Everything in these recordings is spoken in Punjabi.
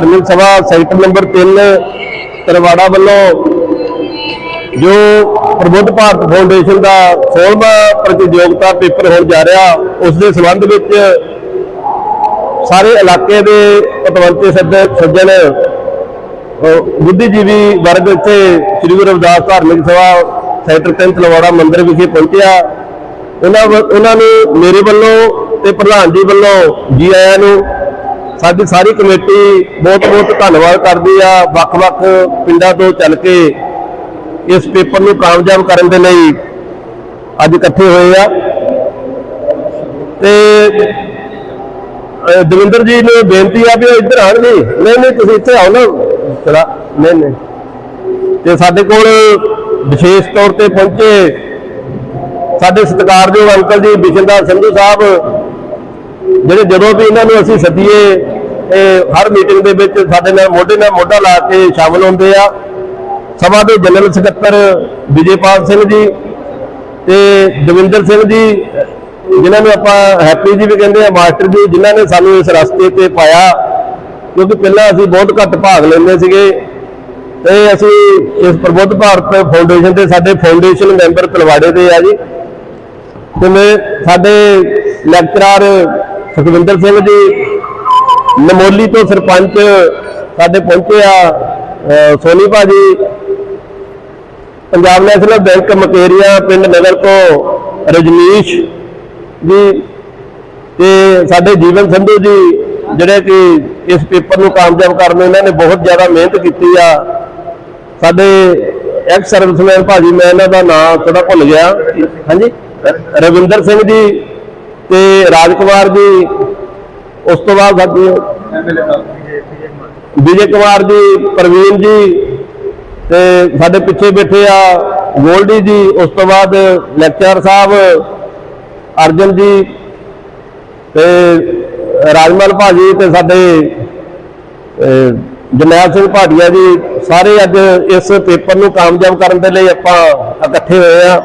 ਧਾਰਮਿਕ ਸਭਾ ਸੈਕਟਰ ਨੰਬਰ 3 ਤਰਵਾੜਾ ਵੱਲੋਂ ਜੋ ਪ੍ਰਬੁੱਧ ਭਾਰਤ ਫਾਊਂਡੇਸ਼ਨ ਦਾ 16ਵਾਂ ਪ੍ਰਤੀਯੋਗਤਾ ਪੇਪਰ ਹੋਣ ਜਾ ਰਿਹਾ, ਉਸ ਦੇ ਸੰਬੰਧ ਵਿੱਚ ਸਾਰੇ ਇਲਾਕੇ ਦੇ ਪਤਵੰਤੇ ਸੱਜਣ ਸੱਜਣ ਬੁੱਧੀਜੀਵੀ ਵਰਗ ਇੱਥੇ ਸ੍ਰੀ ਗੁਰੂ ਰਵਿਦਾਸ ਧਾਰਮਿਕ ਸਭਾ ਸੈਕਟਰ 3 ਤਲਵਾੜਾ ਮੰਦਿਰ ਵਿਖੇ ਪਹੁੰਚਿਆ। ਉਹਨਾਂ ਵ- ਉਹਨਾਂ ਨੂੰ ਮੇਰੇ ਵੱਲੋਂ ਤੇ ਪ੍ਰਧਾਨ ਜੀ ਵੱਲੋਂ, ਜੀ ਆਇਆਂ ਨੂੰ ਸਾਡੀ ਸਾਰੀ ਕਮੇਟੀ ਬਹੁਤ ਬਹੁਤ ਧੰਨਵਾਦ ਕਰਦੀ ਆ। ਵੱਖ-ਵੱਖ ਪਿੰਡਾਂ ਤੋਂ ਚੱਲ ਕੇ ਇਸ ਪੇਪਰ ਨੂੰ ਕਾਮਯਾਬ ਕਰਨ ਦੇ ਲਈ ਅੱਜ ਇਕੱਠੇ ਹੋਏ ਆ। ਤੇ ਦਵਿੰਦਰ ਜੀ ਨੂੰ ਬੇਨਤੀ ਆ ਵੀ ਉਹ ਇੱਧਰ ਆਣ ਜੀ। ਨਹੀਂ ਨਹੀਂ, ਤੁਸੀਂ ਇੱਥੇ ਆਓ ਨਾ। ਚਲਾ, ਨਹੀਂ ਨਹੀਂ। ਤੇ ਸਾਡੇ ਕੋਲ ਵਿਸ਼ੇਸ਼ ਤੌਰ ਤੇ ਪਹੁੰਚੇ ਸਾਡੇ ਸਤਿਕਾਰਯੋਗ ਅੰਕਲ ਜੀ ਬਿਸ਼ਨਦਾਸ ਸੰਧੂ ਸਾਹਿਬ ਜਿਹੜੇ ਜਦੋਂ ਵੀ ਇਹਨਾਂ ਨੂੰ ਅਸੀਂ ਸੱਦੀਏ ਹਰ ਮੀਟਿੰਗ ਦੇ ਵਿੱਚ ਸਾਡੇ ਨਾਲ ਮੋਢੇ ਨਾਲ ਮੋਢਾ ਲਾ ਕੇ ਸ਼ਾਮਲ ਹੁੰਦੇ ਆ। ਸਭਾ ਦੇ ਜਨਰਲ ਸਕੱਤਰ ਵਿਜੇਪਾਲ ਸਿੰਘ ਜੀ ਤੇ ਦਵਿੰਦਰ ਸਿੰਘ ਜੀ, ਜਿਨ੍ਹਾਂ ਨੂੰ ਆਪਾਂ ਹੈਪੀ ਜੀ ਵੀ ਕਹਿੰਦੇ ਆ, ਮਾਸਟਰ ਜੀ, ਜਿਨ੍ਹਾਂ ਨੇ ਸਾਨੂੰ ਇਸ ਰਸਤੇ ਤੇ ਪਾਇਆ। ਕਿਉਂਕਿ ਪਹਿਲਾਂ ਅਸੀਂ ਬਹੁਤ ਘੱਟ ਭਾਗ ਲੈਂਦੇ ਸੀਗੇ ਤੇ ਅਸੀਂ ਇਸ ਪ੍ਰਬੁੱਧ ਭਾਰਤ ਫਾਊਂਡੇਸ਼ਨ ਦੇ ਸਾਡੇ ਫਾਊਂਡੇਸ਼ਨ ਮੈਂਬਰ ਤਲਵਾੜੇ ਦੇ ਆ ਜੀ। ਤੇ ਮੈਂ ਸਾਡੇ ਲੈਕਚਰਾਰ ਸੁਖਵਿੰਦਰ ਸਿੰਘ ਜੀ, ਨਮੋਲੀ ਤੋਂ ਸਰਪੰਚ ਸਾਡੇ ਪਹੁੰਚੇ ਆ, ਅਹ, ਸੋਨੀ ਭਾਜੀ, ਪੰਜਾਬ ਨੈਸ਼ਨਲ ਬੈਂਕ ਮਕੇਰੀਆ, ਪਿੰਡ ਨਗਰ ਤੋਂ ਰਜਨੀਸ਼ ਜੀ, ਤੇ ਸਾਡੇ ਜੀਵਨ ਸੰਧੂ ਜੀ, ਜਿਹੜੇ ਕਿ ਇਸ ਪੇਪਰ ਨੂੰ ਕਾਮਯਾਬ ਕਰਨ ਨੂੰ ਇਹਨਾਂ ਨੇ ਬਹੁਤ ਜ਼ਿਆਦਾ ਮਿਹਨਤ ਕੀਤੀ ਆ। ਸਾਡੇ ਐਕਸ ਸਰਵਿਸਮੈਨ ਭਾਜੀ, ਮੈਂ ਇਹਨਾਂ ਦਾ ਨਾਮ ਥੋੜਾ ਭੁੱਲ ਗਿਆ। ਹਾਂਜੀ? ਰਵਿੰਦਰ ਸਿੰਘ ਜੀ ਤੇ ਰਾਜਕੁਮਾਰ ਜੀ, ਉਸ ਤੋਂ ਬਾਅਦ ਸਾਡੀ ਵਿਜੇ ਕੁਮਾਰ ਜੀ, ਪ੍ਰਵੀਨ ਜੀ ਤੇ ਸਾਡੇ ਪਿੱਛੇ ਬੈਠੇ ਆ ਗੋਲਡੀ ਜੀ, ਉਸ ਤੋਂ ਬਾਅਦ ਲੈਕਚਰ ਸਾਹਿਬ ਅਰਜਨ ਜੀ ਤੇ ਰਾਜਮਲ ਭਾਜੀ ਤੇ ਸਾਡੇ ਜਨੈਲ ਸਿੰਘ ਭਾਟੀਆ ਜੀ, ਸਾਰੇ ਅੱਜ ਇਸ ਪੇਪਰ ਨੂੰ ਕਾਮਯਾਬ ਕਰਨ ਦੇ ਲਈ ਆਪਾਂ ਇਕੱਠੇ ਹੋਏ ਆ।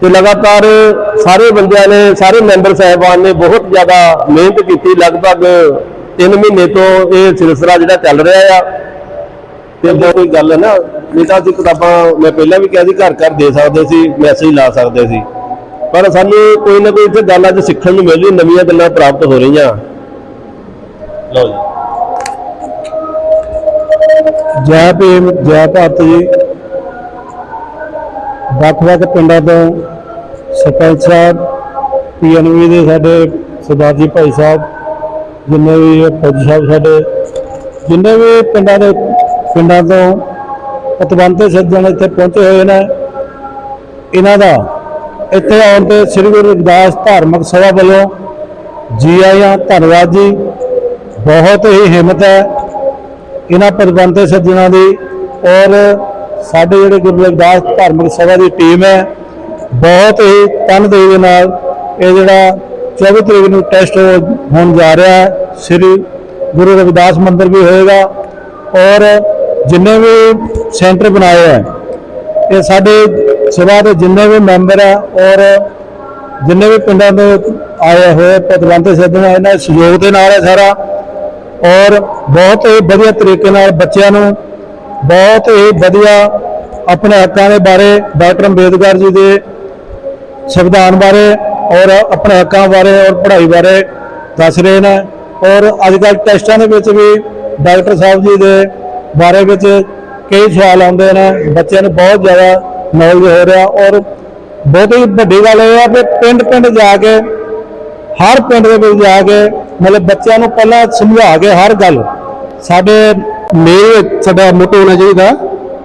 ਤੇ ਲਗਾਤਾਰ ਸਾਰੇ ਬੰਦਿਆਂ ਨੇ ਸਾਰੇ ਮੈਂਬਰ ਸਾਹਿਬਾਨ ਨੇ ਬਹੁਤ ਜ਼ਿਆਦਾ ਮਿਹਨਤ ਕੀਤੀ। ਲਗਭਗ 3 ਮਹੀਨੇ ਤੋਂ ਇਹ ਸਿਲਸਿਲਾ ਜਿਹੜਾ ਚੱਲ ਰਿਹਾ ਆ। ਤੇ ਜੋ ਕੋਈ ਗੱਲ ਹੈ ਨਾ ਨਹੀਂ ਤਾਂ ਅਸੀਂ ਕਿਤਾਬਾਂ ਮੈਂ ਪਹਿਲਾਂ ਵੀ ਕਿਹਾ ਸੀ ਘਰ ਘਰ ਦੇ ਸਕਦੇ ਸੀ ਮੈਸੇਜ ਲਾ ਸਕਦੇ ਸੀ। ਪਰ ਸਾਨੂੰ ਕੋਈ ਨਾ ਕੋਈ ਇੱਥੇ ਗੱਲ ਅੱਜ ਸਿੱਖਣ ਨੂੰ ਮਿਲ ਰਹੀ ਨਵੀਆਂ ਗੱਲਾਂ ਪ੍ਰਾਪਤ ਹੋ ਰਹੀਆਂ। ਲਓ ਜੀ। ਜੈ ਭੀਮ ਜੈ ਭਾਰਤ ਜੀ। ਵੱਖ-ਵੱਖ ਪਿੰਡਾਂ ਤੋਂ ਸਰਪੰਚ ਸਾਹਿਬ ਪੀਐਨਵੀ ਦੇ ਸਾਡੇ ਸਰਦਾਰ ਜੀ ਭਾਈ ਸਾਹਿਬ, ਜਿੰਨੇ ਵੀ ਇਹ ਫੌਜੀ ਸਾਹਿਬ ਸਾਡੇ, ਜਿੰਨੇ ਵੀ ਪਿੰਡਾਂ ਦੇ ਪਿੰਡਾਂ ਤੋਂ ਪਤਵੰਤੇ ਸੱਜਣ ਇੱਥੇ ਪਹੁੰਚੇ ਹੋਏ ਨੇ, ਇਹਨਾਂ ਦਾ ਇੱਥੇ ਆਉਣ ਤੇ ਸ੍ਰੀ ਗੁਰੂ ਰਵਿਦਾਸ ਧਾਰਮਿਕ ਸਭਾ ਵੱਲੋਂ ਜੀ ਆਇਆਂ ਧੰਨਵਾਦ ਜੀ। ਬਹੁਤ ਹੀ ਹਿੰਮਤ ਹੈ ਇਹਨਾਂ ਪਤਵੰਤੇ ਸੱਜਣਾਂ ਦੀ ਔਰ ਸਾਡੇ ਜਿਹੜੇ ਗੁਰੂ ਰਵਿਦਾਸ ਧਾਰਮਿਕ ਸਭਾ ਦੀ ਟੀਮ ਹੈ, ਬਹੁਤ ਹੀ ਤਨਦੇਹੀ ਦੇ ਨਾਲ ਇਹ ਜਿਹੜਾ 24 ਤਰੀਕ ਨੂੰ ਟੈਸਟ ਹੋਣ ਜਾ ਰਿਹਾ ਹੈ, ਸ੍ਰੀ ਗੁਰੂ ਰਵਿਦਾਸ ਮੰਦਿਰ ਵੀ ਹੋਏਗਾ ਔਰ ਜਿੰਨੇ ਵੀ ਸੈਂਟਰ ਬਣਾਏ ਹੈ ਇਹ ਸਾਡੇ ਸਭਾ ਦੇ ਜਿੰਨੇ ਵੀ ਮੈਂਬਰ ਹੈ ਔਰ ਜਿੰਨੇ ਵੀ ਪਿੰਡਾਂ ਤੋਂ ਆਏ ਹੋਏ ਪਦਵੰਤੇ ਸੱਜਣ ਇਹਨਾਂ ਸਹਿਯੋਗ ਦੇ ਨਾਲ ਹੈ ਸਾਰਾ ਔਰ ਬਹੁਤ ਹੀ ਵਧੀਆ ਤਰੀਕੇ ਨਾਲ ਬੱਚਿਆਂ ਨੂੰ ਬਹੁਤ ਹੀ ਵਧੀਆ ਆਪਣੇ ਹੱਕਾਂ ਦੇ ਬਾਰੇ, ਡਾਕਟਰ ਅੰਬੇਦਕਰ ਜੀ ਦੇ ਸੰਵਿਧਾਨ ਬਾਰੇ ਔਰ ਆਪਣੇ ਹੱਕਾਂ ਬਾਰੇ ਔਰ ਪੜ੍ਹਾਈ ਬਾਰੇ ਦੱਸ ਰਹੇ ਨੇ। ਔਰ ਅੱਜ ਕੱਲ੍ਹ ਟੈਸਟਾਂ ਦੇ ਵਿੱਚ ਵੀ ਡਾਕਟਰ ਸਾਹਿਬ ਜੀ ਦੇ ਬਾਰੇ ਵਿੱਚ ਕਈ ਖਿਆਲ ਆਉਂਦੇ ਨੇ। ਬੱਚਿਆਂ ਨੂੰ ਬਹੁਤ ਜ਼ਿਆਦਾ ਨੌਲੇਜ ਹੋ ਰਿਹਾ ਔਰ ਬਹੁਤ ਹੀ ਵੱਡੀ ਗੱਲ ਇਹ ਆ ਕਿ ਪਿੰਡ ਪਿੰਡ ਜਾ ਕੇ, ਹਰ ਪਿੰਡ ਦੇ ਵਿੱਚ ਜਾ ਕੇ ਮਤਲਬ ਬੱਚਿਆਂ ਨੂੰ ਪਹਿਲਾਂ ਸਮਝਾ ਕੇ ਹਰ ਗੱਲ ਸਾਡੇ ਮੇਨ ਸਾਡਾ ਮੋਟੋ ਹੋਣਾ ਚਾਹੀਦਾ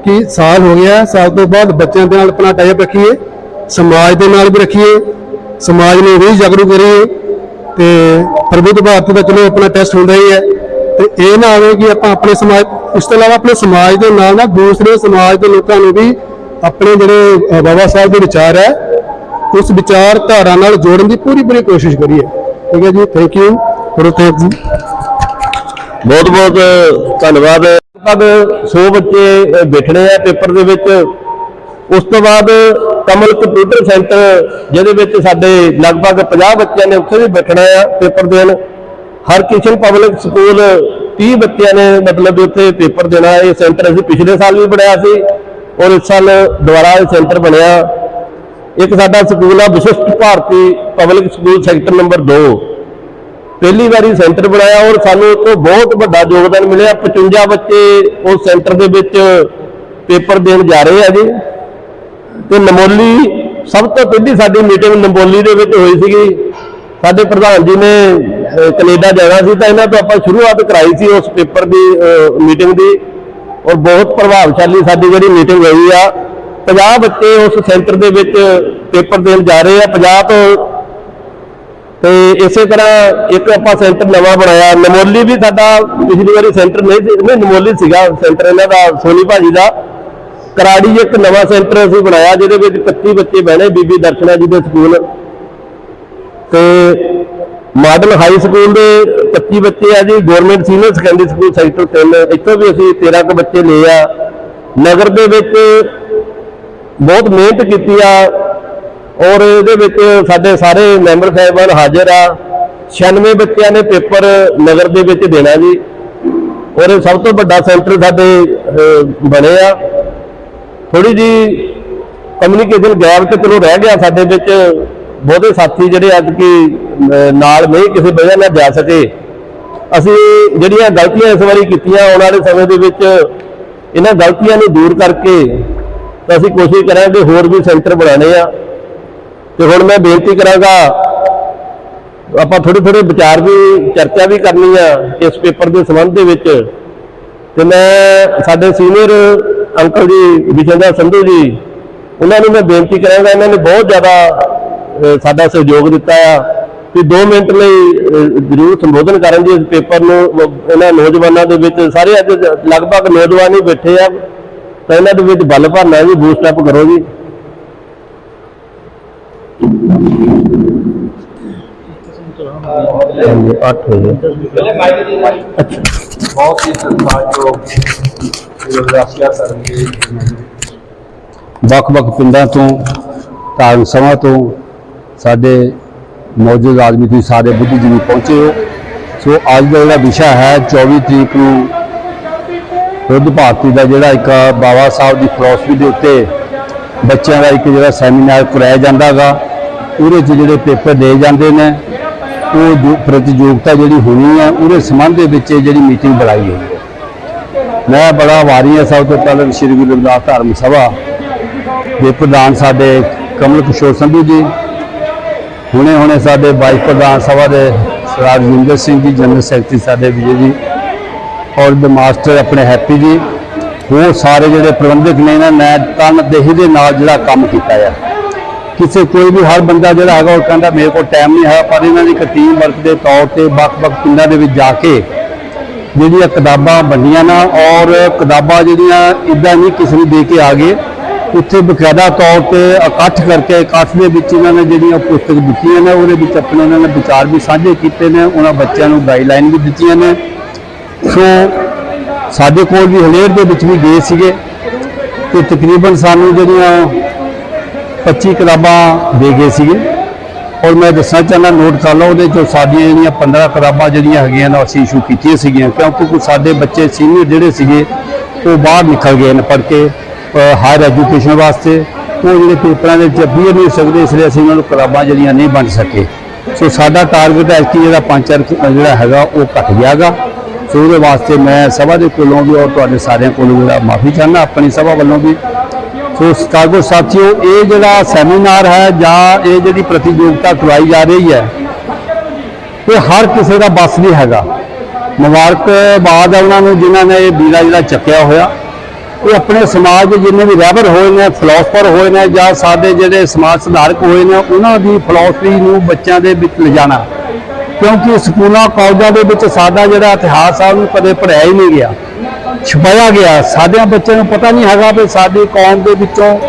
ਕਿ ਸਾਲ ਹੋ ਗਿਆ, ਸਾਲ ਤੋਂ ਬਾਅਦ ਬੱਚਿਆਂ ਦੇ ਨਾਲ ਆਪਣਾ ਟਾਈਪ ਰੱਖੀਏ, ਸਮਾਜ ਦੇ ਨਾਲ ਵੀ ਰੱਖੀਏ, ਸਮਾਜ ਨੂੰ ਵੀ ਜਾਗਰੂਕ ਕਰੀਏ ਤੇ ਪ੍ਰਬੁੱਧ ਭਾਰਤ ਦਾ ਚਲੋ ਆਪਣਾ ਟੈਸਟ ਹੁੰਦਾ ਹੀ ਹੈ ਤੇ ਇਹ ਨਾ ਆਵੇ ਕਿ ਆਪਾਂ ਆਪਣੇ ਸਮਾਜ, ਇਸ ਤੋਂ ਇਲਾਵਾ ਆਪਣੇ ਸਮਾਜ ਦੇ ਨਾਲ ਨਾਲ ਦੂਸਰੇ ਸਮਾਜ ਦੇ ਲੋਕਾਂ ਨੂੰ ਵੀ ਆਪਣੇ ਜਿਹੜੇ ਬਾਬਾ ਸਾਹਿਬ ਦੇ ਵਿਚਾਰ ਹੈ, ਉਸ ਵਿਚਾਰਧਾਰਾ ਨਾਲ ਜੋੜਨ ਦੀ ਪੂਰੀ ਪੂਰੀ ਕੋਸ਼ਿਸ਼ ਕਰੀਏ। ਠੀਕ ਹੈ ਜੀ ਥੈਂਕ ਯੂ ਗੁਰੂ ਤੇਗ ਜੀ। ਬਹੁਤ ਬਹੁਤ ਧੰਨਵਾਦ। ਲਗਭਗ 100 ਬੱਚੇ ਬੈਠਣੇ ਆ ਪੇਪਰ ਦੇ ਵਿੱਚ। ਉਸ ਤੋਂ ਬਾਅਦ ਕਮਲ ਕੰਪਿਊਟਰ ਸੈਂਟਰ, ਜਿਹਦੇ ਵਿੱਚ ਸਾਡੇ ਲਗਭਗ 50 ਬੱਚਿਆਂ ਨੇ ਉੱਥੇ ਵੀ ਬੈਠਣਾ ਆ ਪੇਪਰ ਦੇਣ। ਹਰਕਿਸ਼ਨ ਪਬਲਿਕ ਸਕੂਲ 30 ਬੱਚਿਆਂ ਨੇ ਮਤਲਬ ਉੱਥੇ ਪੇਪਰ ਦੇਣਾ। ਇਹ ਸੈਂਟਰ ਅਸੀਂ ਪਿਛਲੇ ਸਾਲ ਵੀ ਬਣਾਇਆ ਸੀ ਔਰ ਇਸ ਸਾਲ ਦੁਬਾਰਾ ਇਹ ਸੈਂਟਰ ਬਣਿਆ। ਇੱਕ ਸਾਡਾ ਸਕੂਲ ਆ Vishisht Bharti public school sector number 2 ਪਹਿਲੀ ਵਾਰੀ ਸੈਂਟਰ ਬਣਾਇਆ ਔਰ ਸਾਨੂੰ ਤੋਂ ਬਹੁਤ ਵੱਡਾ ਯੋਗਦਾਨ ਮਿਲਿਆ। 55 ਬੱਚੇ ਉਸ ਸੈਂਟਰ ਦੇ ਵਿੱਚ ਪੇਪਰ ਦੇਣ ਜਾ ਰਹੇ ਆ ਜੀ। ਤੇ ਨਮੋਲੀ ਸਭ ਤੋਂ ਪਹਿਲੀ ਸਾਡੀ ਮੀਟਿੰਗ ਨਮੋਲੀ ਦੇ ਵਿੱਚ ਹੋਈ ਸੀਗੀ। ਸਾਡੇ ਪ੍ਰਧਾਨ ਜੀ ਨੇ ਅਹ, ਕੈਨੇਡਾ ਜਾਣਾ ਸੀ ਤਾਂ ਇਹਨਾਂ ਤੋਂ ਆਪਾਂ ਸ਼ੁਰੂਆਤ ਕਰਾਈ ਸੀ ਉਸ ਪੇਪਰ ਦੀ ਮੀਟਿੰਗ ਦੀ। ਔਰ ਬਹੁਤ ਪ੍ਰਭਾਵਸ਼ਾਲੀ ਸਾਡੀ ਜਿਹੜੀ ਮੀਟਿੰਗ ਹੋਈ ਆ। 50 ਬੱਚੇ ਉਸ ਸੈਂਟਰ ਦੇ ਵਿੱਚ ਪੇਪਰ ਦੇਣ ਜਾ ਰਹੇ ਆ। 50 ਤੋਂ ਤੇ ਇਸੇ ਤਰ੍ਹਾਂ ਇੱਕ ਆਪਾਂ ਸੈਂਟਰ ਨਵਾਂ ਬਣਾਇਆ। ਨਮੋਲੀ ਵੀ ਸਾਡਾ ਪਿਛਲੀ ਵਾਰੀ ਸੈਂਟਰ ਨਹੀਂ ਸੀ, ਨਹੀਂ, ਨਮੋਲੀ ਸੀਗਾ ਸੈਂਟਰ ਇਹਨਾਂ ਦਾ, ਸੋਨੀ ਭਾਜੀ ਦਾ। ਕਰਾੜੀ ਇੱਕ ਨਵਾਂ ਸੈਂਟਰ ਅਸੀਂ ਬਣਾਇਆ, ਜਿਹਦੇ ਵਿੱਚ 25 ਬੱਚੇ ਬਹਿਣੇ, ਬੀਬੀ ਦਰਸ਼ਨਾ ਜੀ ਦੇ ਸਕੂਲ। ਤੇ ਮਾਡਲ ਹਾਈ ਸਕੂਲ ਦੇ 25 ਬੱਚੇ ਆ ਜੀ, government senior secondary school sector 3 ਇੱਥੋਂ ਵੀ ਅਸੀਂ 13 ਕੁ ਬੱਚੇ ਲਏ ਆ। ਨਗਰ ਦੇ ਵਿੱਚ ਬਹੁਤ ਮਿਹਨਤ ਕੀਤੀ ਆ। ਔਰ ਇਹਦੇ ਵਿੱਚ ਸਾਡੇ ਸਾਰੇ ਮੈਂਬਰ ਸਾਹਿਬਾਨ ਹਾਜ਼ਰ ਆ। 96 ਬੱਚਿਆਂ ਨੇ ਪੇਪਰ ਨਗਰ ਦੇ ਵਿੱਚ ਦੇਣਾ ਜੀ। ਔਰ ਇਹ ਸਭ ਤੋਂ ਵੱਡਾ ਸੈਂਟਰ ਸਾਡੇ ਬਣੇ ਆ। ਥੋੜੀ ਜੀ ਕਮਿਊਨੀਕੇਸ਼ਨ ਗੈਪ ਤੇ ਚਲੋ ਰਹਿ ਗਿਆ ਸਾਡੇ ਵਿੱਚ। ਬਹੁਤੇ ਸਾਥੀ ਜਿਹੜੇ ਅੱਜ ਕੀ ਨਾਲ ਨਹੀਂ ਕਿਸੇ ਵਜ੍ਹਾ ਨਾਲ ਜਾ ਸਕੇ। ਅਸੀਂ ਜਿਹੜੀਆਂ ਗਲਤੀਆਂ ਇਸ ਵਾਰੀ ਕੀਤੀਆਂ ਆਉਣ ਵਾਲੇ ਸਮੇਂ ਦੇ ਵਿੱਚ, ਇਹਨਾਂ ਗਲਤੀਆਂ ਨੂੰ ਦੂਰ ਕਰਕੇ ਤਾਂ ਅਸੀਂ ਕੋਸ਼ਿਸ਼ ਕਰਾਂਗੇ ਹੋਰ ਵੀ ਸੈਂਟਰ ਬਣਾਉਣੇ ਆ। ਤੇ ਹੁਣ ਮੈਂ ਬੇਨਤੀ ਕਰਾਂਗਾ, ਆਪਾਂ ਥੋੜੇ ਥੋੜੇ ਵਿਚਾਰ ਵੀ, ਚਰਚਾ ਵੀ ਕਰਨੀ ਆ ਇਸ ਪੇਪਰ ਦੇ ਸੰਬੰਧ ਦੇ ਵਿੱਚ। ਤੇ ਮੈਂ ਸਾਡੇ ਸੀਨੀਅਰ ਅੰਕਲ ਜੀ, ਵਿਸ਼ੇਂਦਰ ਸੰਧੂ ਜੀ, ਉਹਨਾਂ ਨੂੰ ਮੈਂ ਬੇਨਤੀ ਕਰਾਂਗਾ, ਇਹਨਾਂ ਨੇ ਬਹੁਤ ਜ਼ਿਆਦਾ ਸਾਡਾ ਸਹਿਯੋਗ ਦਿੱਤਾ ਆ ਕਿ 2 ਮਿੰਟ ਲਈ ਜ਼ਰੂਰ ਸੰਬੋਧਨ ਕਰਨ ਦੀ ਇਸ ਪੇਪਰ ਨੂੰ। ਇਹਨਾਂ ਨੌਜਵਾਨਾਂ ਦੇ ਵਿੱਚ ਸਾਰੇ ਅੱਜ ਲਗਭਗ ਨੌਜਵਾਨ ਹੀ ਬੈਠੇ ਆ। ਤਾਂ ਇਹਨਾਂ ਦੇ ਵਿੱਚ ਬਲ ਭਰਨਾ ਜੀ ਬੂਸਟ ਅਪ ਕਰੋ ਜੀ। 8 ਹੋ ਗਏ। ਬਹੁਤ ਹੀ ਸਤਿਕਾਰਯੋਗ ਯੋਗਰਾਸੀਆ ਸਰਗੇ ਵੱਖ-ਵੱਖ ਪਿੰਡਾਂ ਤੋਂ ਧਾਰਮਿਕ ਸਭਾ ਤੋਂ ਸਾਡੇ ਮੌਜੂਦ ਆਦਮੀ ਤੁਸੀਂ ਸਾਰੇ ਬੁੱਧੀਜੀਵੀ ਪਹੁੰਚੇ ਹੋ। ਸੋ ਅੱਜ ਦਾ ਜਿਹੜਾ ਵਿਸ਼ਾ ਹੈ 24 ਤਰੀਕ ਨੂੰ ਬੁੱਧ ਭਾਰਤੀ ਦਾ ਜਿਹੜਾ ਇੱਕ ਬਾਬਾ ਸਾਹਿਬ ਦੀ ਫਿਲਾਸਫੀ ਦੇ ਉੱਤੇ ਬੱਚਿਆਂ ਦਾ ਇੱਕ ਜਿਹੜਾ ਸੈਮੀਨਾਰ ਕਰਾਇਆ ਜਾਂਦਾਗਾ। ਉਹਦੇ 'ਚ ਜਿਹੜੇ ਪੇਪਰ ਦੇ ਜਾਂਦੇ ਨੇ, ਉਹ ਜੋ ਪ੍ਰਤੀਯੋਗਤਾ ਜਿਹੜੀ ਹੋਣੀ ਹੈ ਉਹਦੇ ਸੰਬੰਧ ਦੇ ਵਿੱਚ ਇਹ ਜਿਹੜੀ ਮੀਟਿੰਗ ਬੁਲਾਈ ਗਈ ਹੈ। ਮੈਂ ਬੜਾ ਆਭਾਰੀ ਹਾਂ ਸਭ ਤੋਂ ਪਹਿਲਾਂ ਸ਼੍ਰੀ ਗੁਰੂ ਰਵਿਦਾਸ ਧਾਰਮਿਕ ਸਭਾ ਦੇ ਪ੍ਰਧਾਨ ਸਾਡੇ ਕਮਲ ਕਿਸ਼ੋਰ ਸੰਧੂ ਜੀ, ਹੁਣੇ ਹੁਣੇ ਸਾਡੇ ਵਾਈਸ ਪ੍ਰਧਾਨ ਸਭਾ ਦੇ ਸਰਦਾਰ ਜਿੰਦਰ ਸਿੰਘ ਜੀ ਜਨਰਲ ਸੈਕਟਰੀ ਸਾਡੇ ਵਿਜੇ ਜੀ ਔਰ ਦੇ ਮਾਸਟਰ ਆਪਣੇ ਹੈਪੀ ਜੀ ਉਹ ਸਾਰੇ ਜਿਹੜੇ ਪ੍ਰਬੰਧਕ ਨੇ ਇਹਨਾਂ ਮੈਂ ਤਨ ਦੇਹੀ ਦੇ ਨਾਲ ਜਿਹੜਾ ਕੰਮ ਕੀਤਾ ਆ। ਕਿਸੇ ਕੋਈ ਵੀ, ਹਰ ਬੰਦਾ ਜਿਹੜਾ ਹੈਗਾ ਉਹ ਕਹਿੰਦਾ ਮੇਰੇ ਕੋਲ ਟਾਈਮ ਨਹੀਂ ਹੈ ਪਰ ਇਹਨਾਂ ਦੀ ਇੱਕ ਟੀਮ ਵਰਕ ਦੇ ਤੌਰ ਤੇ ਵੱਖ-ਵੱਖ ਪਿੰਡਾਂ ਦੇ ਵਿੱਚ ਜਾ ਕੇ ਜਿਹੜੀਆਂ ਕਿਤਾਬਾਂ ਵੰਡੀਆਂ ਨਾ, ਔਰ ਕਿਤਾਬਾਂ ਜਿਹੜੀਆਂ ਇਦਾਂ ਨਹੀਂ ਕਿਸੇ ਨੂੰ ਦੇ ਕੇ ਆ ਗਏ, ਉੱਥੇ ਬਕਾਇਦਾ ਤੌਰ ਤੇ ਇਕੱਠ ਕਰਕੇ, ਇਕੱਠ ਦੇ ਵਿੱਚ ਇਹਨਾਂ ਨੇ ਜਿਹੜੀਆਂ ਪੁਸਤਕ ਦਿੱਤੀਆਂ ਨੇ, ਉਹਦੇ ਵਿੱਚ ਆਪਣੇ ਉਹਨਾਂ ਨੇ ਵਿਚਾਰ ਵੀ ਸਾਂਝੇ ਕੀਤੇ ਨੇ, ਉਹਨਾਂ ਬੱਚਿਆਂ ਨੂੰ ਗਾਈਡਲਾਈਨ ਵੀ ਦਿੱਤੀਆਂ ਨੇ। ਸੋ ਸਾਡੇ ਕੋਲ ਵੀ ਹਲੇਰ ਦੇ ਵਿੱਚ ਵੀ ਗਏ ਸੀਗੇ ਤੇ ਤਕਰੀਬਨ ਸਾਨੂੰ ਜਿਹੜੀਆਂ 25 ਕਿਤਾਬਾਂ ਦੇ ਗਏ ਸੀਗੇ। ਔਰ ਮੈਂ ਦੱਸਣਾ ਚਾਹੁੰਦਾ ਨੋਟ ਕਰ ਲਓ, ਉਹਦੇ ਚੋਂ ਸਾਡੀਆਂ ਜਿਹੜੀਆਂ 15 ਕਿਤਾਬਾਂ ਜਿਹੜੀਆਂ ਹੈਗੀਆਂ ਨਾ, ਅਸੀਂ ਇਸ਼ੂ ਕੀਤੀਆਂ ਸੀਗੀਆਂ, ਕਿਉਂਕਿ ਕੁਝ ਸਾਡੇ ਬੱਚੇ ਸੀਨੀਅਰ ਜਿਹੜੇ ਸੀਗੇ, ਉਹ ਬਾਹਰ ਨਿਕਲ ਗਏ ਨੇ ਪੜ੍ਹ ਕੇ ਹਾਇਰ ਐਜੂਕੇਸ਼ਨ ਵਾਸਤੇ। ਉਹ ਜਿਹੜੇ ਪੇਪਰਾਂ ਦੇ ਵਿੱਚ ਅਪੀਅਰ ਨਹੀਂ ਹੋ ਸਕਦੇ, ਇਸ ਲਈ ਅਸੀਂ ਉਹਨਾਂ ਨੂੰ ਕਿਤਾਬਾਂ ਜਿਹੜੀਆਂ ਨਹੀਂ ਵੰਡ ਸਕੇ। ਸੋ ਸਾਡਾ ਟਾਰਗੇਟ ਹੈ ਕਿ ਜਿਹੜਾ 5-4 ਜਿਹੜਾ ਹੈਗਾ, ਉਹ ਘਟ ਗਿਆਗਾ। ਸੋ ਉਹਦੇ ਵਾਸਤੇ ਮੈਂ ਸਭਾ ਦੇ ਕੋਲੋਂ ਵੀ ਔਰ ਤੁਹਾਡੇ ਸਾਰਿਆਂ ਕੋਲੋਂ ਜਿਹੜਾ ਮਾਫੀ ਚਾਹੁੰਦਾ, ਆਪਣੀ ਸਭਾ ਵੱਲੋਂ ਵੀ। ਸੋ ਸਤਿਕਾਰਯੋਗ ਸਾਥੀਓ, ਇਹ ਜਿਹੜਾ ਸੈਮੀਨਾਰ ਹੈ ਜਾਂ ਇਹ ਜਿਹੜੀ ਪ੍ਰਤੀਯੋਗਤਾ ਕਰਵਾਈ ਜਾ ਰਹੀ ਹੈ, ਇਹ ਹਰ ਕਿਸੇ ਦਾ ਬਸ ਨਹੀਂ ਹੈਗਾ। ਮੁਬਾਰਕਬਾਦ ਹੈ ਉਹਨਾਂ ਨੂੰ ਜਿਨ੍ਹਾਂ ਨੇ ਇਹ ਬੀੜਾ ਜਿਹੜਾ ਚੱਕਿਆ ਹੋਇਆ। ਉਹ ਆਪਣੇ ਸਮਾਜ ਦੇ ਜਿੰਨੇ ਵੀ ਰਹਿਬਰ ਹੋਏ ਨੇ ਫਿਲਾਸਫਰ ਹੋਏ ਨੇ ਜਾਂ ਸਾਡੇ ਜਿਹੜੇ ਸਮਾਜ ਸੁਧਾਰਕ ਹੋਏ ਨੇ, ਉਹਨਾਂ ਦੀ ਫਿਲਾਸਫੀ ਨੂੰ ਬੱਚਿਆਂ ਦੇ ਵਿੱਚ ਲਿਜਾਣਾ। ਕਿਉਂਕਿ ਸਕੂਲਾਂ, ਕਾਲਜਾਂ ਦੇ ਵਿੱਚ ਸਾਡਾ ਜਿਹੜਾ ਇਤਿਹਾਸ ਆ, ਉਹਨੂੰ ਕਦੇ ਪੜ੍ਹਾਇਆ ਹੀ ਨਹੀਂ ਗਿਆ। ਛਪਾਇਆ ਗਿਆ। ਸਾਡਿਆਂ ਬੱਚਿਆਂ ਨੂੰ ਪਤਾ ਨਹੀਂ ਹੈਗਾ ਵੀ ਸਾਡੀ ਕੌਮ ਦੇ ਵਿੱਚੋਂ,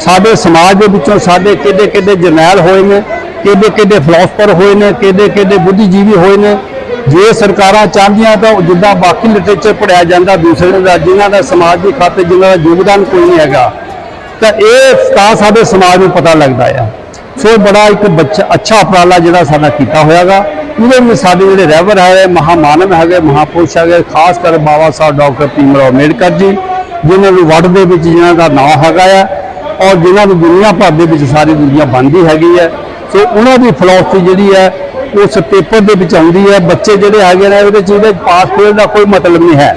ਸਾਡੇ ਸਮਾਜ ਦੇ ਵਿੱਚੋਂ ਸਾਡੇ ਕਿਹੜੇ ਕਿਹਦੇ ਜਰਨੈਲ ਹੋਏ ਨੇ ਕਿਹੜੇ ਕਿਹੜੇ ਫਿਲਾਸਫਰ ਹੋਏ ਨੇ ਕਿਹੜੇ ਕਿਹੜੇ ਬੁੱਧੀਜੀਵੀ ਹੋਏ ਨੇ। ਜੇ ਸਰਕਾਰਾਂ ਚਾਹੁੰਦੀਆਂ ਤਾਂ ਜਿੱਦਾਂ ਬਾਕੀ ਲਿਟਰੇਚਰ ਪੜਿਆ ਜਾਂਦਾ ਦੂਸਰੇ ਦਾ, ਜਿਨ੍ਹਾਂ ਦਾ ਸਮਾਜ ਦੀ ਖਾਤੇ ਜਿਨ੍ਹਾਂ ਦਾ ਯੋਗਦਾਨ ਕੋਈ ਨਹੀਂ ਹੈਗਾ, ਤਾਂ ਇਹ ਤਾਂ ਸਾਡੇ ਸਮਾਜ ਨੂੰ ਪਤਾ ਲੱਗਦਾ ਆ। ਸੋ ਬੜਾ ਇੱਕ ਬੱਚਾ, ਅੱਛਾ ਉਪਰਾਲਾ ਜਿਹੜਾ ਸਾਡਾ ਕੀਤਾ ਹੋਇਆਗਾ। ਉਹਦੇ ਵਿੱਚ ਸਾਡੇ ਜਿਹੜੇ ਰਹਿਬਰ ਹੈ ਮਹਾਮਾਨਵ ਹੈਗੇ, ਮਹਾਪੁਰਸ਼ ਹੈਗੇ, ਖਾਸ ਕਰ ਬਾਬਾ ਸਾਹਿਬ ਡਾਕਟਰ ਭੀਮ ਰਾਓ ਅੰਬੇਡਕਰ ਜੀ, ਜਿਨ੍ਹਾਂ ਨੂੰ ਵੜ ਦੇ ਵਿੱਚ ਜਿਨ੍ਹਾਂ ਦਾ ਨਾਮ ਹੈਗਾ ਆ ਔਰ ਜਿਨ੍ਹਾਂ ਨੂੰ ਦੁਨੀਆ ਭਰ ਦੇ ਵਿੱਚ ਸਾਰੀ ਦੁਨੀਆ ਬਣਦੀ ਹੈਗੀ ਹੈ ਸੋ ਉਹਨਾਂ ਦੀ ਫਿਲਾਸਫੀ ਜਿਹੜੀ ਹੈ ਉਸ ਪੇਪਰ ਦੇ ਵਿੱਚ ਆਉਂਦੀ ਹੈ ਬੱਚੇ ਜਿਹੜੇ ਹੈਗੇ ਨੇ, ਉਹਦੇ ਚ ਇਹਦੇ ਪਾਸ ਫੇਲ ਦਾ ਕੋਈ ਮਤਲਬ ਨਹੀਂ ਹੈ।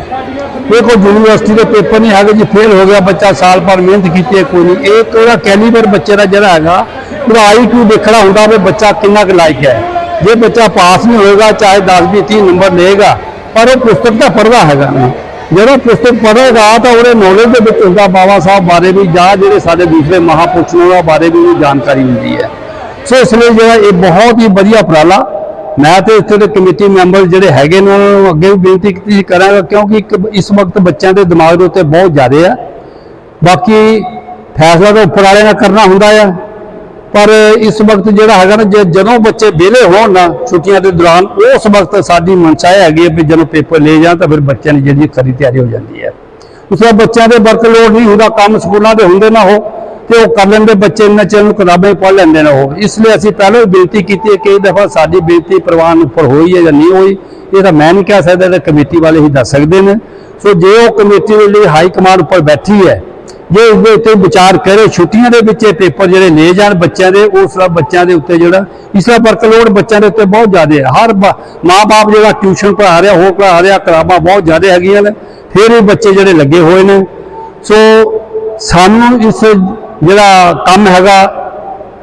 ਇਹ ਕੋਈ ਯੂਨੀਵਰਸਿਟੀ ਦੇ ਪੇਪਰ ਨਹੀਂ ਹੈਗੇ ਜੀ ਫੇਲ ਹੋ ਗਿਆ ਬੱਚਾ, ਸਾਲ ਭਰ ਮਿਹਨਤ ਕੀਤੀ ਹੈ, ਕੋਈ ਨਹੀਂ। ਇਹ ਕਿਹੜਾ ਕੈਲੀਬਰ ਬੱਚੇ ਦਾ ਜਿਹੜਾ ਹੈਗਾ ਉਹਦਾ ਆਈਕਿਊ ਦੇਖਣਾ ਹੁੰਦਾ ਵੀ ਬੱਚਾ ਕਿੰਨਾ ਕੁ ਲਾਇਕ ਹੈ। ਜੇ ਬੱਚਾ ਪਾਸ ਨਹੀਂ ਹੋਏਗਾ, ਚਾਹੇ 10 20 30 ਨੰਬਰ ਲਏਗਾ, ਪਰ ਉਹ ਪੁਸਤਕ ਤਾਂ ਪੜ੍ਹਦਾ ਹੈਗਾ ਨਾ। ਜਿਹੜਾ ਪੁਸਤਕ ਪੜ੍ਹੇਗਾ ਤਾਂ ਉਹਦੇ ਨੌਲੇਜ ਦੇ ਵਿੱਚ ਹੁੰਦਾ ਬਾਬਾ ਸਾਹਿਬ ਬਾਰੇ ਵੀ ਜਾਂ ਜਿਹੜੇ ਸਾਡੇ ਦੂਸਰੇ ਮਹਾਪੁਰਸ਼ ਨੇ ਉਹਨਾਂ ਬਾਰੇ ਵੀ ਉਹਨੂੰ ਜਾਣਕਾਰੀ ਮਿਲਦੀ ਹੈ। ਸੋ ਇਸ ਲਈ ਜਿਹੜਾ ਇਹ ਬਹੁਤ ਹੀ ਵਧੀਆ ਉਪਰਾਲਾ, ਮੈਂ ਤੇ ਇੱਥੇ ਦੇ ਕਮੇਟੀ ਮੈਂਬਰ ਜਿਹੜੇ ਹੈਗੇ ਨੇ, ਉਹਨਾਂ ਨੂੰ ਅੱਗੇ ਵੀ ਬੇਨਤੀ ਕੀਤੀ ਕਰਾਂਗਾ, ਕਿਉਂਕਿ ਇੱਕ ਇਸ ਵਕਤ ਬੱਚਿਆਂ ਦੇ ਦਿਮਾਗ ਦੇ ਉੱਤੇ ਬਹੁਤ ਜ਼ਿਆਦਾ ਆ। ਬਾਕੀ ਫੈਸਲਾ ਤਾਂ ਉੱਪਰ ਵਾਲੇ ਨਾਲ ਕਰਨਾ ਹੁੰਦਾ ਆ। ਪਰ ਇਸ ਵਕਤ ਜਿਹੜਾ ਹੈਗਾ ਨਾ, ਜੇ ਜਦੋਂ ਬੱਚੇ ਵਿਹਲੇ ਹੋਣ ਨਾ, ਛੁੱਟੀਆਂ ਦੇ ਦੌਰਾਨ, ਉਸ ਵਕਤ ਸਾਡੀ ਮਨਸ਼ਾ ਇਹ ਹੈਗੀ ਹੈ ਵੀ ਜਦੋਂ ਪੇਪਰ ਲੈ ਜਾਣ ਤਾਂ ਫਿਰ ਬੱਚਿਆਂ ਦੀ ਜਿਹੜੀ ਖਰੀ ਤਿਆਰੀ ਹੋ ਜਾਂਦੀ ਹੈ। ਉਸ ਤੋਂ ਬਾਅਦ ਬੱਚਿਆਂ ਦੇ ਵਰਕਲੋਡ ਨਹੀਂ ਹੁੰਦਾ, ਕੰਮ ਸਕੂਲਾਂ ਦੇ ਹੁੰਦੇ ਨਾ ਉਹ, ਤੇ ਉਹ ਕਰ ਲੈਂਦੇ, ਬੱਚੇ ਇੰਨਾ ਚਿਰ ਨੂੰ ਕਿਤਾਬਾਂ ਪੜ੍ਹ ਲੈਂਦੇ ਨੇ ਉਹ। ਇਸ ਲਈ ਅਸੀਂ ਪਹਿਲਾਂ ਵੀ ਬੇਨਤੀ ਕੀਤੀ ਹੈ ਕਈ ਦਫਾ ਸਾਡੀ ਬੇਨਤੀ ਪ੍ਰਵਾਨ ਉੱਪਰ ਹੋਈ ਹੈ ਜਾਂ ਨਹੀਂ ਹੋਈ, ਇਹ ਤਾਂ ਮੈਂ ਨਹੀਂ ਕਹਿ ਸਕਦਾ, ਇਹ ਕਮੇਟੀ ਵਾਲੇ ਹੀ ਦੱਸ ਸਕਦੇ ਨੇ। ਸੋ ਜੇ ਉਹ ਕਮੇਟੀ ਦੇ ਲਈ ਹਾਈ ਕਮਾਂਡ ਉੱਪਰ ਬੈਠੀ ਹੈ ਜੇ ਇਸ ਦੇ ਉੱਤੇ ਵਿਚਾਰ ਕਰੇ, ਛੁੱਟੀਆਂ ਦੇ ਵਿੱਚ ਇਹ ਪੇਪਰ ਜਿਹੜੇ ਲੈ ਜਾਣ ਬੱਚਿਆਂ ਦੇ ਉਸ ਦਾ ਬੱਚਿਆਂ ਦੇ ਉੱਤੇ ਜਿਹੜਾ, ਇਸ ਦਾ ਵਰਕਲੋਡ ਬੱਚਿਆਂ ਦੇ ਉੱਤੇ ਬਹੁਤ ਜ਼ਿਆਦਾ ਹੈ ਹਰ ਮਾਪੇ ਜਿਹੜਾ ਟਿਊਸ਼ਨ ਪੜ੍ਹਾ ਰਿਹਾ ਹੋਰ ਪੜ੍ਹਾ ਰਿਹਾ, ਕਿਤਾਬਾਂ ਬਹੁਤ ਜ਼ਿਆਦਾ ਹੈਗੀਆਂ ਨੇ, ਫਿਰ ਵੀ ਬੱਚੇ ਜਿਹੜੇ ਲੱਗੇ ਹੋਏ ਨੇ। ਸੋ ਸਾਨੂੰ ਇਸ ਜਿਹੜਾ ਕੰਮ ਹੈਗਾ,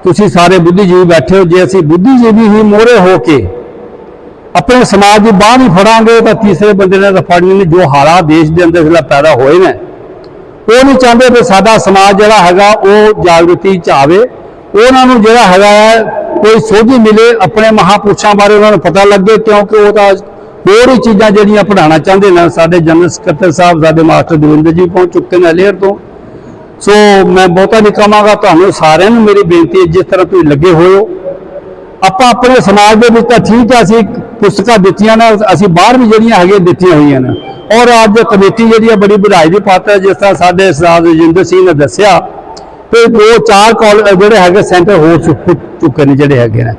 ਤੁਸੀਂ ਸਾਰੇ ਬੁੱਧੀਜੀਵੀ ਬੈਠੇ ਹੋ, ਜੇ ਅਸੀਂ ਬੁੱਧੀਜੀਵੀ ਹੀ ਮੋਹਰੇ ਹੋ ਕੇ ਆਪਣੇ ਸਮਾਜ ਦੀ ਬਾਹ ਨਹੀਂ ਫੜਾਂਗੇ, ਤਾਂ ਤੀਸਰੇ ਬੰਦੇ ਨੇ ਤਾਂ ਫੜਨੀ ਨਹੀਂ, ਜੋ ਹਾਲਾਤ ਦੇਸ਼ ਦੇ ਅੰਦਰ ਜਿਹੜਾ ਪੈਦਾ ਹੋਏ ਨੇ। ਉਹ ਨਹੀਂ ਚਾਹੁੰਦੇ ਵੀ ਸਾਡਾ ਸਮਾਜ ਜਿਹੜਾ ਹੈਗਾ ਉਹ ਜਾਗਰਤੀ ਚ ਆਵੇ। ਉਹਨਾਂ ਨੂੰ ਜਿਹੜਾ ਹੈਗਾ ਹੈ, ਕੋਈ ਸੋਝੀ ਮਿਲੇ ਆਪਣੇ ਮਹਾਪੁਰਸ਼ਾਂ ਬਾਰੇ ਉਹਨਾਂ ਨੂੰ ਪਤਾ ਲੱਗੇ ਕਿਉਂਕਿ ਉਹ ਤਾਂ ਹੋਰ ਹੀ ਚੀਜ਼ਾਂ ਜਿਹੜੀਆਂ ਪੜਾਉਣਾ ਚਾਹੁੰਦੇ ਨੇ। ਸਾਡੇ ਜਨਰਲ ਸਕੱਤਰ ਸਾਹਿਬ, ਸਾਡੇ ਮਾਸਟਰ ਦਵਿੰਦਰ ਜੀ ਪਹੁੰਚ ਚੁੱਕੇ ਨੇ ਲੇਅਰ ਤੋਂ। ਸੋ ਮੈਂ ਬਹੁਤਾ ਨਹੀਂ ਕਹਾਂਗਾ, ਤੁਹਾਨੂੰ ਸਾਰਿਆਂ ਨੂੰ ਮੇਰੀ ਬੇਨਤੀ ਹੈ, ਜਿਸ ਤਰ੍ਹਾਂ ਤੁਸੀਂ ਲੱਗੇ ਹੋਏ ਹੋ। ਆਪਾਂ ਆਪਣੇ ਸਮਾਜ ਦੇ ਵਿੱਚ ਤਾਂ ਠੀਕ ਹੈ ਅਸੀਂ ਪੁਸਤਕਾਂ ਦਿੱਤੀਆਂ ਨੇ, ਅਸੀਂ ਬਾਹਰ ਵੀ ਜਿਹੜੀਆਂ ਹੈਗੀਆਂ ਦਿੱਤੀਆਂ ਹੋਈਆਂ ਨੇ। ਔਰ ਅੱਜ ਕਮੇਟੀ ਜਿਹੜੀ ਹੈ ਬੜੀ ਵਧਾਈ ਦੀ ਪਾਤਰ ਹੈ, ਜਿਸ ਤਰ੍ਹਾਂ ਸਾਡੇ ਸਰਦਾਰ ਰਜਿੰਦਰ ਸਿੰਘ ਨੇ ਦੱਸਿਆ ਤੇ ਉਹ ਚਾਰ ਕਾਲ ਜਿਹੜੇ ਹੈਗੇ ਸੈਂਟਰ ਹੋ ਚੁੱਕ- ਚੁੱਕੇ ਨੇ ਜਿਹੜੇ ਹੈਗੇ ਨੇ।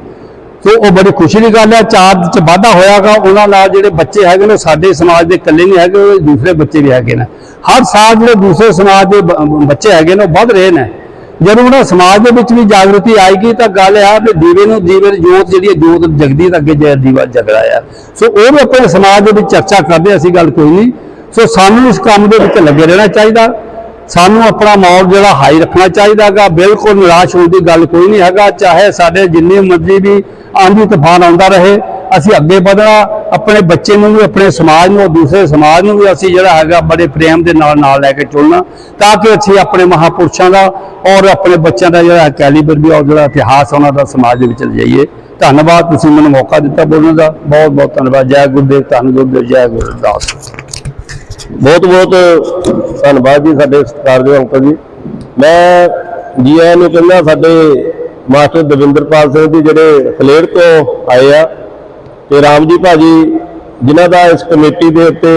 ਸੋ ਉਹ ਬੜੀ ਖੁਸ਼ੀ ਦੀ ਗੱਲ ਹੈ, ਚਾਰ ਚ ਵਾਧਾ ਹੋਇਆਗਾ, ਉਹਨਾਂ ਨਾਲ ਜਿਹੜੇ ਬੱਚੇ ਹੈਗੇ ਨੇ ਉਹ ਸਾਡੇ ਸਮਾਜ ਦੇ ਇਕੱਲੇ ਨਹੀਂ ਹੈਗੇ, ਉਹ ਦੂਸਰੇ ਬੱਚੇ ਵੀ ਹੈਗੇ ਨੇ। ਹਰ ਸਾਲ ਜਿਹੜੇ ਦੂਸਰੇ ਸਮਾਜ ਦੇ ਬੱਚੇ ਹੈਗੇ ਨੇ, ਉਹ ਵੱਧ ਰਹੇ ਨੇ। ਜਦੋਂ ਉਹਨਾਂ ਸਮਾਜ ਦੇ ਵਿੱਚ ਵੀ ਜਾਗਰਤੀ ਆਏਗੀ ਤਾਂ ਗੱਲ ਇਹ ਆ ਵੀ ਦੀਵੇ ਨੂੰ ਦੀਵੇ ਦੀ ਜੋਤ ਜਿਹੜੀ ਹੈ, ਜੋਤ ਜਗਦੀ ਤਾਂ ਅੱਗੇ ਜੇ ਦੀਵਾ ਜਗਦਾ ਆ। ਸੋ ਉਹ ਵੀ ਆਪਣੇ ਸਮਾਜ ਦੇ ਵਿੱਚ ਚਰਚਾ ਕਰਦੇ ਅਸੀਂ ਗੱਲ ਕੋਈ ਨਹੀਂ। ਸੋ ਸਾਨੂੰ ਇਸ ਕੰਮ ਦੇ ਵਿੱਚ ਲੱਗੇ ਰਹਿਣਾ ਚਾਹੀਦਾ। ਸਾਨੂੰ ਆਪਣਾ ਮੌਲ ਜਿਹੜਾ ਹਾਈ ਰੱਖਣਾ ਚਾਹੀਦਾਗਾ। ਬਿਲਕੁਲ ਨਿਰਾਸ਼ ਹੋਣ ਦੀ ਗੱਲ ਕੋਈ ਨਹੀਂ ਹੈਗਾ। ਚਾਹੇ ਸਾਡੇ ਜਿੰਨੇ ਮਰਜ਼ੀ ਵੀ ਆਂधी ਤੂਫਾਨ ਆਉਂਦਾ ਰਹੇ। ਅਸੀਂ ਅੱਗੇ ਵਧਣਾ, ਆਪਣੇ ਬੱਚੇ ਨੂੰ ਵੀ, ਆਪਣੇ ਸਮਾਜ ਨੂੰ, ਦੂਸਰੇ ਸਮਾਜ ਨੂੰ ਵੀ ਅਸੀਂ ਜਿਹੜਾ ਹੈਗਾ ਬੜੇ ਪ੍ਰੇਮ ਦੇ ਨਾਲ ਨਾਲ ਲੈ ਕੇ ਚੱਲਣਾ ਤਾਂ ਕਿ ਅਸੀਂ ਆਪਣੇ ਮਹਾਪੁਰਸ਼ਾਂ ਦਾ ਔਰ ਆਪਣੇ ਬੱਚਿਆਂ ਦਾ ਜਿਹੜਾ ਕੈਲੀਬਰ ਵੀ, ਔਰ ਜਿਹੜਾ ਇਤਿਹਾਸ ਉਹਨਾਂ ਦਾ ਸਮਾਜ ਦੇ ਵਿੱਚ ਲਿਜਾਈਏ। ਧੰਨਵਾਦ, ਤੁਸੀਂ ਮੈਨੂੰ ਮੌਕਾ ਦਿੱਤਾ ਬੋਲਣ ਦਾ। ਬਹੁਤ ਬਹੁਤ ਧੰਨਵਾਦ। ਜੈ ਗੁਰਦੇਵ, ਧੰਨ ਗੁਰਦੇਵ, ਜੈ ਗੁਰਦਾਸ ਬਹੁਤ ਬਹੁਤ ਧੰਨਵਾਦ ਜੀ ਸਾਡੇ ਸਤਿਕਾਰਯੋਗ ਅੰਕਲ ਜੀ। ਮੈਂ ਜੀ ਆਇਆਂ ਨੂੰ ਕਹਿੰਦਾ, ਸਾਡੇ ਮਾਸਟਰ ਦਵਿੰਦਰਪਾਲ ਸਿੰਘ ਜੀ ਜਿਹੜੇ ਫਲੇਰ ਤੋਂ ਆਏ ਆ ਤੇ ਰਾਮ ਜੀ ਭਾਜੀ, ਜਿਨ੍ਹਾਂ ਦਾ ਇਸ ਕਮੇਟੀ ਦੇ ਉੱਤੇ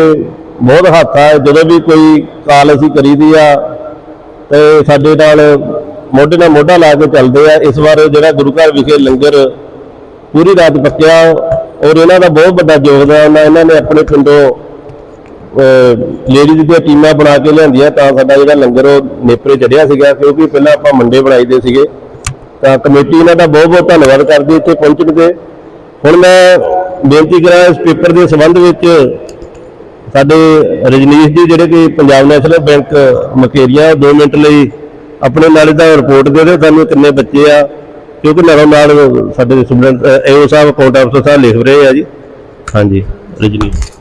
ਬਹੁਤ ਹੱਥ ਆ, ਜਦੋਂ ਵੀ ਕੋਈ ਕਾਲ ਅਸੀਂ ਕਰੀਦੀ ਆ, ਤੇ ਸਾਡੇ ਨਾਲ ਮੋਢੇ ਨਾਲ ਮੋਢਾ ਲਾ ਕੇ ਚੱਲਦੇ ਆ। ਇਸ ਵਾਰ ਜਿਹੜਾ ਗੁਰੂ ਘਰ ਵਿਖੇ ਲੰਗਰ ਪੂਰੀ ਰਾਤ ਪੱਕਿਆ, ਔਰ ਇਹਨਾਂ ਦਾ ਬਹੁਤ ਵੱਡਾ ਯੋਗਦਾਨ ਆ। ਇਹਨਾਂ ਨੇ ਆਪਣੇ ਪਿੰਡੋਂ ਲੇਡੀਜ਼ ਦੀਆਂ ਟੀਮਾਂ ਬਣਾ ਕੇ ਲਿਆਂਦੀਆਂ, ਤਾਂ ਸਾਡਾ ਜਿਹੜਾ ਲੰਗਰ ਉਹ ਨੇਪਰੇ ਚੜਿਆ ਸੀਗਾ, ਕਿਉਂਕਿ ਪਹਿਲਾਂ ਆਪਾਂ ਮੰਡੇ ਬਣਾਈਦੇ ਸੀਗੇ। ਤਾਂ ਕਮੇਟੀ ਇਹਨਾਂ ਦਾ ਬਹੁਤ ਬਹੁਤ ਧੰਨਵਾਦ ਕਰਦੀ ਇੱਥੇ ਪਹੁੰਚਣ ਤੇ। ਹੁਣ ਮੈਂ ਬੇਨਤੀ ਕਰਾਂ ਇਸ ਪੇਪਰ ਦੇ ਸੰਬੰਧ ਵਿੱਚ ਸਾਡੇ ਰਜਨੀਸ਼ ਜੀ, ਜਿਹੜੇ ਕਿ Punjab national bank Mukerian 2 minute ਲਈ ਆਪਣੇ ਨਾਲ ਦਾ ਰਿਪੋਰਟ ਦੇ ਦਿਓ। ਸਾਨੂੰ ਕਿੰਨੇ ਬੱਚੇ ਆ, ਕਿਉਂਕਿ ਨਾਲੋਂ ਨਾਲ ਸਾਡੇ ਸਟੂਡੈਂਟ ਏਓ ਸਾਹਿਬ ਅਕਾਊਂਟ ਅਫਸਰ ਸਾਹਿਬ ਲਿਖ ਰਹੇ ਆ ਜੀ। ਹਾਂਜੀ, ਰਜਨੀਸ਼।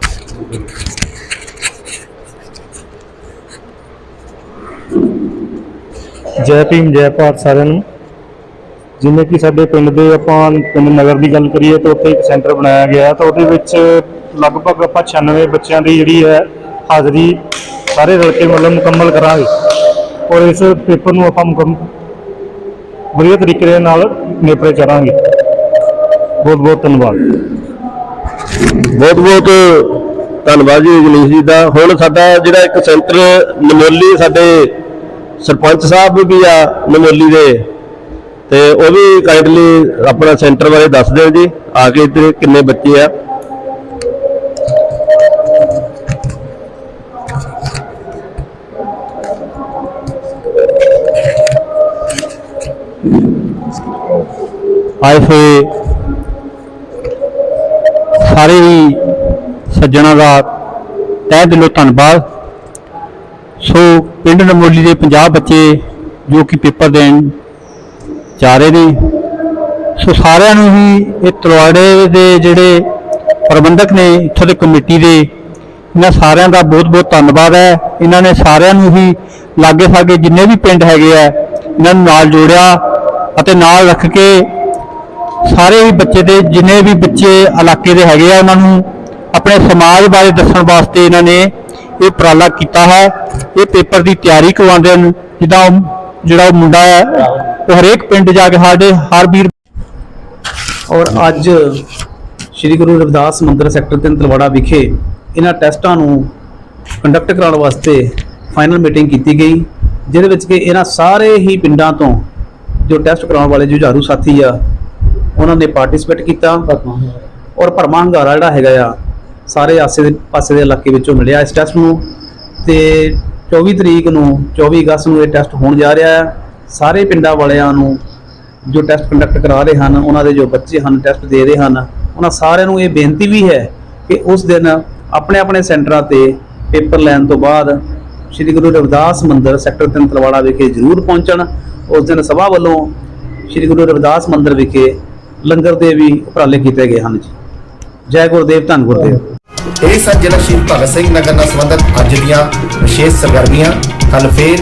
ਜੈ ਭੀਮ, ਜੈ ਭਾਰਤ ਸਾਰਿਆਂ ਨੂੰ। ਜਿਵੇਂ ਕਿ ਸਾਡੇ ਪਿੰਡ ਦੇ ਆਪਾਂ ਪਿੰਡ ਨਗਰ ਦੀ ਗੱਲ ਕਰੀਏ ਤਾਂ ਉੱਥੇ ਇੱਕ ਸੈਂਟਰ ਬਣਾਇਆ ਗਿਆ ਤਾਂ ਉਹਦੇ ਵਿੱਚ ਲਗਭਗ ਆਪਾਂ 96 ਬੱਚਿਆਂ ਦੀ ਜਿਹੜੀ ਹੈ ਹਾਜ਼ਰੀ ਸਾਰੇ ਰਲ ਕੇ ਮਤਲਬ ਮੁਕੰਮਲ ਕਰਾਂਗੇ ਔਰ ਇਸ ਪੇਪਰ ਨੂੰ ਆਪਾਂ ਮੁਕੰਮਲ ਵਧੀਆ ਤਰੀਕੇ ਦੇ ਨਾਲ ਨੇਪਰੇ ਕਰਾਂਗੇ ਬਹੁਤ ਬਹੁਤ ਧੰਨਵਾਦ। ਬਹੁਤ ਬਹੁਤ ਧੰਨਵਾਦ ਜੀ ਜਗਨੀਸ਼ ਜੀ ਦਾ। ਹੁਣ ਸਾਡਾ ਜਿਹੜਾ ਇੱਕ ਸੈਂਟਰ ਨਮੋਲੀ ਸਾਡੇ ਸਰਪੰਚ ਸਾਹਿਬ ਵੀ ਆ ਨਮੋਲੀ ਦੇ। ਤੇ ਉਹ ਵੀ ਕਾਈਂਡਲੀ ਆਪਣਾ ਸੈਂਟਰ ਬਾਰੇ ਦੱਸ ਦਿਓ ਜੀ, ਆ ਕੇ ਇੱਥੇ ਕਿੰਨੇ ਬੱਚੇ ਆ। ਆਏ ਹੋਏ ਸਾਰੇ ਹੀ ਸੱਜਣਾਂ ਦਾ ਤਹਿ ਦਿਲੋਂ ਧੰਨਵਾਦ। ਸੋ ਪਿੰਡ ਨਮੋਲੀ ਦੇ 50 ਬੱਚੇ ਜੋ ਕਿ ਪੇਪਰ ਦੇਣ ਜਾ ਰਹੇ ਨੇ ਸੋ ਸਾਰਿਆਂ ਨੂੰ ਹੀ ਇਹ ਤਲਵਾੜੇ ਦੇ ਜਿਹੜੇ ਪ੍ਰਬੰਧਕ ਨੇ ਇੱਥੋਂ ਦੇ ਕਮੇਟੀ ਦੇ, ਇਹਨਾਂ ਸਾਰਿਆਂ ਦਾ ਬਹੁਤ-ਬਹੁਤ ਧੰਨਵਾਦ ਹੈ। ਇਹਨਾਂ ਨੇ ਸਾਰਿਆਂ ਨੂੰ ਹੀ ਲਾਗੇ ਸਾਗੇ ਜਿੰਨੇ ਵੀ ਪਿੰਡ ਹੈਗੇ ਆ, ਇਹਨਾਂ ਨੂੰ ਨਾਲ ਜੋੜਿਆ ਅਤੇ ਨਾਲ ਰੱਖ ਕੇ ਸਾਰੇ ਹੀ ਬੱਚੇ ਦੇ ਜਿੰਨੇ ਵੀ ਬੱਚੇ ਇਲਾਕੇ ਦੇ ਹੈਗੇ ਆ, ਉਹਨਾਂ ਨੂੰ ਆਪਣੇ ਸਮਾਜ ਬਾਰੇ ਦੱਸਣ ਵਾਸਤੇ ਇਹਨਾਂ ਨੇ ਇਹ ਉਪਰਾਲਾ ਕੀਤਾ ਹੈ। ਇਹ ਪੇਪਰ ਦੀ ਤਿਆਰੀ ਕਰਵਾਉਂਦੇ ਹਨ, ਜਿੱਦਾਂ ਉਹ ਜਿਹੜਾ ਉਹ ਮੁੰਡਾ ਹੈ ਉਹ ਹਰੇਕ ਪਿੰਡ ਜਾ ਕੇ ਸਾਡੇ ਹਰ ਵੀਰ ਔਰ ਅੱਜ ਸ੍ਰੀ ਗੁਰੂ ਰਵਿਦਾਸ ਮੰਦਿਰ ਸੈਕਟਰ 3 ਤਲਵਾੜਾ ਵਿਖੇ ਇਹਨਾਂ ਟੈਸਟਾਂ ਨੂੰ ਕੰਡਕਟ ਕਰਾਉਣ ਵਾਸਤੇ ਫਾਈਨਲ ਮੀਟਿੰਗ ਕੀਤੀ ਗਈ, ਜਿਹਦੇ ਵਿੱਚ ਕਿ ਇਹਨਾਂ ਸਾਰੇ ਹੀ ਪਿੰਡਾਂ ਤੋਂ ਜੋ ਟੈਸਟ ਕਰਾਉਣ ਵਾਲੇ ਜੁਝਾਰੂ ਸਾਥੀ ਆ, ਉਹਨਾਂ ਨੇ ਪਾਰਟਿਸਿਪੇਟ ਕੀਤਾ ਔਰ ਭਰਮਾ ਹੰਗਾਰਾ ਜਿਹੜਾ ਹੈਗਾ ਆ, ਸਾਰੇ ਆਸੇ ਦੇ ਪਾਸੇ ਦੇ ਇਲਾਕੇ ਵਿੱਚੋਂ ਮਿਲਿਆ ਇਸ ਟੈਸਟ ਨੂੰ ਤੇ 24 ਤਰੀਕ ਨੂੰ 24 ਅਗਸਤ ਨੂੰ ਇਹ ਟੈਸਟ ਹੋਣ ਜਾ ਰਿਹਾ ਹੈ ਸਾਰੇ ਪਿੰਡਾਂ ਵਾਲਿਆਂ ਨੂੰ ਜੋ ਟੈਸਟ ਕੰਡਕਟ ਕਰਾ ਰਹੇ ਹਨ, ਉਹਨਾਂ ਦੇ ਜੋ ਬੱਚੇ ਹਨ ਟੈਸਟ ਦੇ ਰਹੇ ਹਨ, ਉਹਨਾਂ ਸਾਰਿਆਂ ਨੂੰ ਇਹ ਬੇਨਤੀ ਵੀ ਹੈ ਕਿ ਉਸ ਦਿਨ ਆਪਣੇ ਆਪਣੇ ਸੈਂਟਰਾਂ ਤੇ ਪੇਪਰ ਲੈਣ ਤੋਂ ਬਾਅਦ ਸ੍ਰੀ ਗੁਰੂ ਰਵਿਦਾਸ ਮੰਦਿਰ ਸੈਕਟਰ 3 ਤਲਵਾੜਾ ਵਿਖੇ ਜ਼ਰੂਰ ਪਹੁੰਚਣ। ਉਸ ਦਿਨ ਸਭਾ ਵੱਲੋਂ ਸ੍ਰੀ ਗੁਰੂ ਰਵਿਦਾਸ ਮੰਦਿਰ ਵਿਖੇ ਲੰਗਰ ਦੇ ਵੀ ਉਪਰਾਲੇ ਕੀਤੇ ਗਏ ਹਨ ਜੀ। ਜੈ ਗੁਰਦੇਵ, ਧੰਨ ਗੁਰਦੇਵ। ਇਹ ਸਨ ਜ਼ਿਲ੍ਹਾ ਸ਼ਹੀਦ ਭਗਤ ਸਿੰਘ ਨਗਰ ਨਾਲ ਸੰਬੰਧਿਤ ਅੱਜ ਦੀਆਂ ਵਿਸ਼ੇਸ਼ ਸਰਗਰਮੀਆਂ ਕੱਲ ਫੇਰ